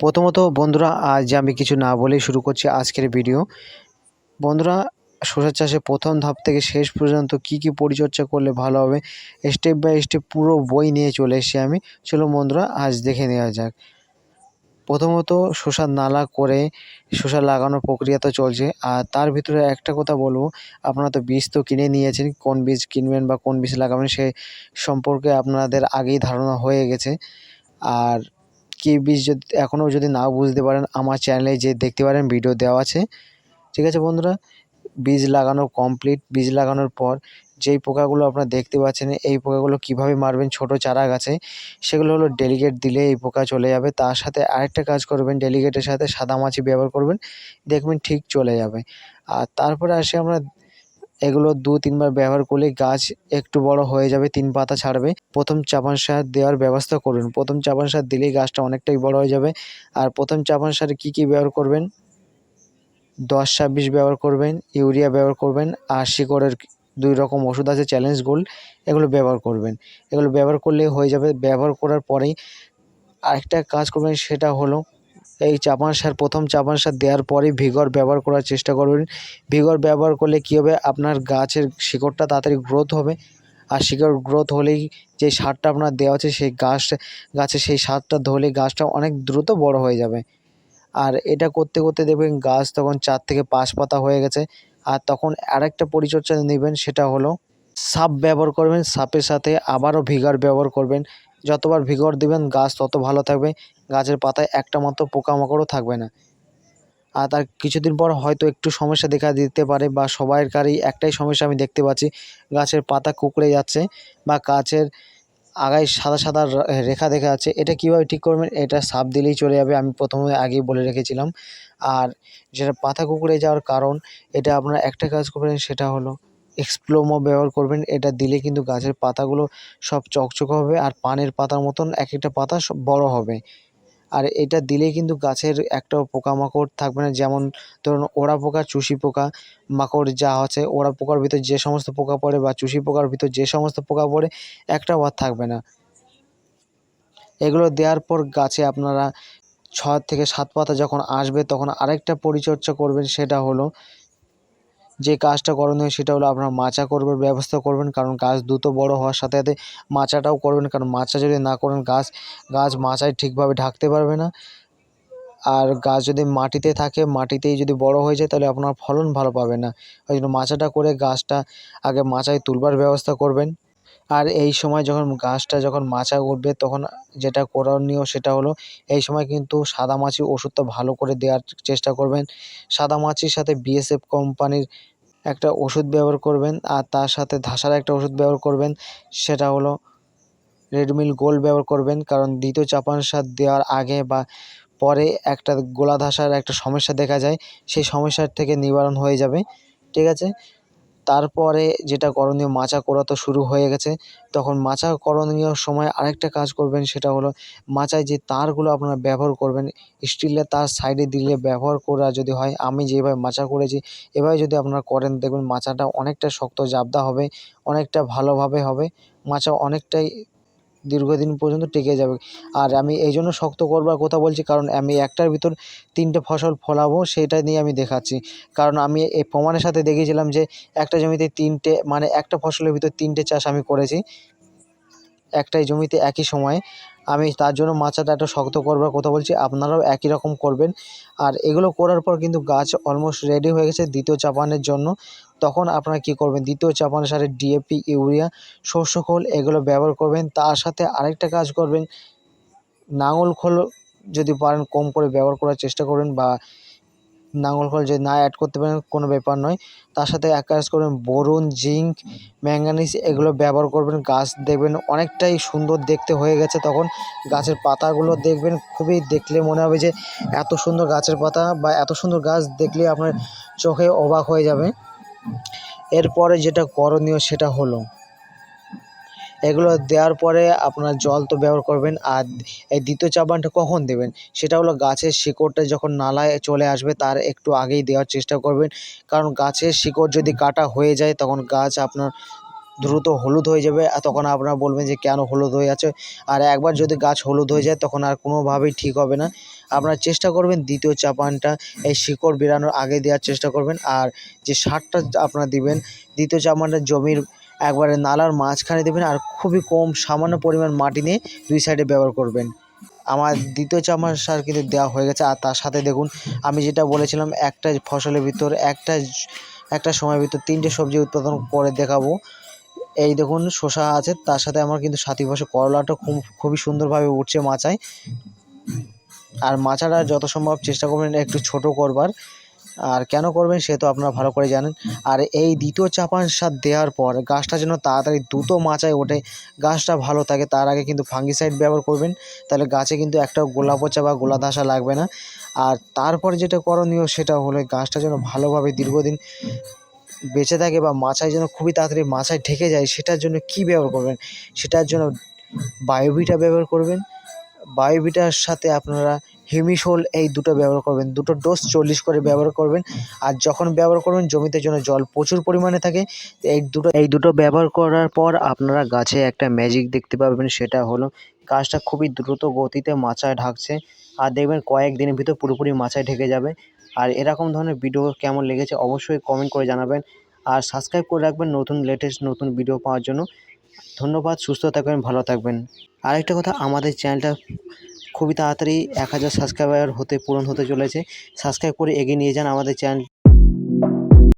প্রথমত বন্ধুরা, আজ আমি কিছু না বলেই শুরু করছি আজকের ভিডিও বন্ধুরা শসা চাষে প্রথম ধাপ থেকে শেষ পর্যন্ত কি কি পরিচর্যা করলে ভালো হবে স্টেপ বাই স্টেপ পুরো বই নিয়ে চলে এসেছি আমি। চলো বন্ধুরা, আজ দেখে নেওয়া যাক। প্রথমত শসার নালা করে শসা লাগানোর প্রক্রিয়া তো চলছে। আর তার ভিতরে একটা কথা বলব, আপনারা তো বীজ তো কিনে নিয়েছেন, কোন বীজ কিনবেন বা কোন বীজ লাগাবেন সে সম্পর্কে আপনাদের আগেই ধারণা হয়ে গেছে। আর কী বীজ যদি এখনও যদি নাও বুঝতে পারেন, আমার চ্যানেলে যে দেখতে পারেন ভিডিও দেওয়া আছে। ঠিক আছে বন্ধুরা? বীজ লাগানো কমপ্লিট বীজ লাগানোর পর যেই পোকাগুলো আপনারা দেখতে পাচ্ছেন, এই পোকাগুলো কীভাবে মারবেন ছোট চারা গাছে, সেগুলো হলো ডেলিগেট দিলে এই পোকা চলে যাবে। তার সাথে আরেকটা কাজ করবেন ডেলিগেটের সাথে সাদামাছি ব্যবহার করবেন, দেখবেন ঠিক চলে যাবে। আর তারপরে আসে আমরা এগুলো দু তিনবার ব্যবহার করলে গাছ একটু বড় হয়ে যাবে, তিন পাতা ছাড়বে। প্রথম চাপান সার দেওয়ার ব্যবস্থা করুন। প্রথম চাপান সার দিলেই গাছটা অনেকটাই বড় হয়ে যাবে। আর প্রথম চাপান সারে কী কী ব্যবহার করবেন? দশ ছাব্বিশ ব্যবহার করবেন, ইউরিয়া ব্যবহার করবেন, আর শিকড়ের দুই রকম ওষুধ আছে, চ্যালেঞ্জ গোল্ড, এগুলো ব্যবহার করবেন। এগুলো ব্যবহার করলেই হয়ে যাবে, ব্যবহার করার পরেই আরেকটা কাজ করবেন, সেটা হলো এই চাপান সার, প্রথম চাপান সার দেওয়ার পরেই ভিগর ব্যবহার করার চেষ্টা করবেন। ভিগর ব্যবহার করলে কী হবে? আপনার গাছের শিকড়টা তাড়াতাড়ি গ্রোথ হবে। আর শিকড় গ্রোথ হলেই যে সারটা আপনার দেওয়া আছে সেই গাছ গাছে সেই সারটা ধরলে গাছটা অনেক দ্রুত বড় হয়ে যাবে। আর এটা করতে করতে দেখবেন গাছ তখন চার থেকে পাঁচ পাতা হয়ে গেছে। আর তখন আরেকটা পরিচর্যা নেবেন, সেটা হলো সাপ ব্যবহার করবেন। সাপের সাথে আবারও ভিগার ব্যবহার করবেন। যতবার ভিগর দেবেন, গাছ তত ভালো থাকবে। গাছের পাতায় একটা মাত্র পোকামাকড়ও থাকবে না। আর তার কিছুদিন পর হয়তো একটু সমস্যা দেখা দিতে পারে বা সবাইকারই একটাই সমস্যা আমি দেখতে পাচ্ছি। গাছের পাতা কুঁকড়ে যাচ্ছে বা গাছের আগায় সাদা সাদা রেখা দেখা যাচ্ছে। এটা কীভাবে ঠিক করবেন, এটা সাপ দিলেই চলে যাবে আমি প্রথমে আগেই বলে রেখেছিলাম। আর যেটা পাতা কুঁকড়ে যাওয়ার কারণ, এটা আপনারা একটা কাজ করবেন, সেটা হলো এক্সপ্লোমো ব্যবহার করবেন, এটা দিলে কিন্তু গাছের পাতাগুলো সব চকচকে হবে আর পানের পাতার মতন এক একটা পাতা সব বড় হবে। আর এটা দিলেই কিন্তু গাছের একটাও পোকামাকড় থাকবে না, যেমন ধরুন ওড়া পোকা, চুষি পোকা, মাকড় যা আছে, ওড়া পোকার ভিতর যে সমস্ত পোকা পড়ে বা চুষি পোকার ভিতর যে সমস্ত পোকা পড়ে, একটাও আর থাকবে না। এগুলো দেওয়ার পর গাছে আপনারা ছ থেকে সাত পাতা যখন আসবে, তখন আরেকটা পরিচর্যা করবেন, সেটা হলো যে কাজটা করণীয় সেটা হলো আপনার মাচা করবার ব্যবস্থা করবেন, কারণ গাছ দ্রুত বড় হওয়ার সাথে সাথে মাচাটাও করবেন, কারণ মাচা যদি না করেন গাছ গাছ মাচায় ঠিকভাবে ঢাকতে পারবে না। আর গাছ যদি মাটিতে থাকে, মাটিতেই যদি বড় হয়ে যায়, তাহলে আপনার ফলন ভালো পাবে না। ওই জন্য মাচাটা করে গাছটা আগে মাচায় তুলবার ব্যবস্থা করবেন। আর এই সময় যখন গাছটা যখন মাচা উঠবে তখন যেটা করণীয় সেটা হলো এই সময় কিন্তু সাদামাছি ওষুধটা ভালো করে দেওয়ার চেষ্টা করবেন। সাদামাছির সাথে বিএসএফ কোম্পানির একটা ওষুধ ব্যবহার করবেন আর তার সাথে ধাসার একটা ওষুধ ব্যবহার করবেন। সেটা হলো রেডমিল গোল্ড ব্যবহার করবেন কারণ দ্বিতীয় চাপান সার দেওয়ার আগে বা পরে একটা গোলা ধাসার একটা সমস্যা দেখা যায়। সেই সমস্যার থেকে নিবারণ হয়ে যাবে। ঠিক আছে? তারপরে যেটা করণীয় মাচা করা তো শুরু হয়ে গেছে। তখন মাচা করণীয় সময় আরেকটা কাজ করবেন সেটা হলো মাচায় যে তারগুলো আপনারা ব্যবহার করবেন, স্টিলের তার সাইডে দিলে ব্যবহার করা যদি হয়, আমি যেভাবে মাচা করেছি, এভাবে যদি আপনারা করেন, দেখবেন মাচাটা অনেকটা শক্ত, জাবদা হবে, অনেকটা ভালোভাবে হবে। মাচা অনেকটাই দীর্ঘদিন পর্যন্ত টিকে যাবে। আর আমি এই জন্য শক্ত করবার কথা বলছি, কারণ আমি একটার ভিতর তিনটে ফসল ফলাবো, সেটা নিয়ে আমি দেখাচ্ছি। কারণ আমি এই প্রমাণের সাথে দেখিয়েছিলাম যে একটা জমিতে তিনটে মানে একটা ফসলের ভিতর তিনটে চাষ আমি করেছি। একটাই জমিতে একই সময়ে। আমি তার জন্য মাচাটা একটা শক্ত করবার কথা বলছি, আপনারাও একই রকম করবেন। আর এগুলো করার পর কিন্তু গাছ অলমোস্ট রেডি হয়ে গেছে দ্বিতীয় চাপানের জন্য। তখন আপনারা কি করবেন? দ্বিতীয় চাপান সারে ডিএপি ইউরিয়া শস্য খোল এগুলো ব্যবহার করবেন। তার সাথে আরেকটা কাজ করবেন, নাঙল খোল যদি পারেন কম করে ব্যবহার করার চেষ্টা করবেন বা নাঙল খোল যদি না অ্যাড করতে পারেন, কোনো ব্যাপার নয়। তার সাথে এক কাজ করবেন, বোরন, জিঙ্ক, ম্যাঙ্গানিজ এগুলো ব্যবহার করবেন। গাছ দেখবেন অনেকটাই সুন্দর দেখতে হয়ে গেছে তখন। গাছের পাতাগুলো দেখবেন, খুবই দেখলে মনে হবে যে এত সুন্দর গাছের পাতা বা এত সুন্দর গাছ দেখলে আপনার চোখে অবাক হয়ে যাবে। এরপরে যেটা করণীয় সেটা হলো এগুলো দেওয়ার পরে আপনার জল তো ব্যবহার করবেন। আর এই দ্বিতীয় চাপানটা কখন দেবেন? সেটা হলো গাছের শিকড়টা যখন নালায় চলে আসবে, তার একটু আগেই দেওয়ার চেষ্টা করবেন। কারণ গাছের শিকড় যদি কাটা হয়ে যায়, তখন গাছ আপনার দ্রুত হলুদ হয়ে যাবে। আর তখন আপনারা বলবেন যে, কেন হলুদ হয়ে আছে? আর একবার যদি গাছ হলুদ হয়ে যায়, তখন আর কোনোভাবেই ঠিক হবে না। আপনারা চেষ্টা করবেন দ্বিতীয় চাপানটা এই শিকড় বেরানোর আগে দেওয়ার চেষ্টা করবেন। আর যে সারটা আপনারা দিবেন, দ্বিতীয় চাপানটা জমির একবারে নালার মাঝখানে দেবেন আর খুবই কম সামান্য পরিমাণ মাটি নিয়ে দুই সাইডে ব্যবহার করবেন। আমার দ্বিতীয় চাপান সার কিন্তু দেওয়া হয়ে গেছে আর তার সাথে দেখুন, আমি যেটা বলেছিলাম, একটা ফসলের ভিতর একটা একটা সময়ের ভিতর তিনটে সবজি উৎপাদন করে দেখাবো। এই দেখুন, শসা আছে, তার সাথে আমার কিন্তু সাথী বসে করলাটা খুব, খুবই সুন্দরভাবে উঠছে মাচায়। আর মাচাটা যত সম্ভব চেষ্টা করবেন একটু ছোট করবার। আর কেন করবেন সে তো আপনারা ভালো করে জানেন। আর এই দ্বিতীয় চাপান সার দেওয়ার পর গাছটা যেন তাড়াতাড়ি দ্রুত মাচায় ওঠে, গাছটা ভালো থাকে, তার আগে কিন্তু ফাঙ্গিসাইড ব্যবহার করবেন, তাহলে গাছে কিন্তু একটা গোলা পচা বা গোলা ধাসা লাগবে না। আর তারপর যেটা করণীয় সেটা হলো গাছটা যেন ভালোভাবে দীর্ঘদিন বেঁচে থাকে বা মাচায় যেন খুবই তাড়াতাড়ি মাচায় ঢেকে যায়, সেটার জন্য কি ব্যবহার করবেন? সেটার জন্য বায়োভিটা ব্যবহার করবেন। বায়োভিটার সাথে আপনারা হিমিসোল এই দুটো ব্যবহার করবেন। দুটো ডোজ চল্লিশ করে ব্যবহার করবেন। আর যখন ব্যবহার করবেন, জমিতে যেন জল প্রচুর পরিমাণে থাকে, এই দুটো এই দুটো ব্যবহার করার পর আপনারা গাছে একটা ম্যাজিক দেখতে পাবেন, সেটা হলো গাছটা খুবই দ্রুত গতিতে মাচায় ঢাকছে। আর দেখবেন কয়েকদিনের ভিতর পুরোপুরি মাচায় ঢেকে যাবে। আর এরকম ধরনের ভিডিও কেমন লেগেছে অবশ্যই কমেন্ট করে জানাবেন। আর সাবস্ক্রাইব করে রাখবেন নতুন লেটেস্ট নতুন ভিডিও পাওয়ার জন্য। ধন্যবাদ, সুস্থ থাকবেন, ভালো থাকবেন। আরেকটা কথা, আমাদের চ্যানেলটা খুবই তাড়াতাড়ি এক হাজার সাবস্ক্রাইবার হতে পূরণ হতে চলেছে। সাবস্ক্রাইব করে এগিয়ে নিয়ে যান আমাদের চ্যানেল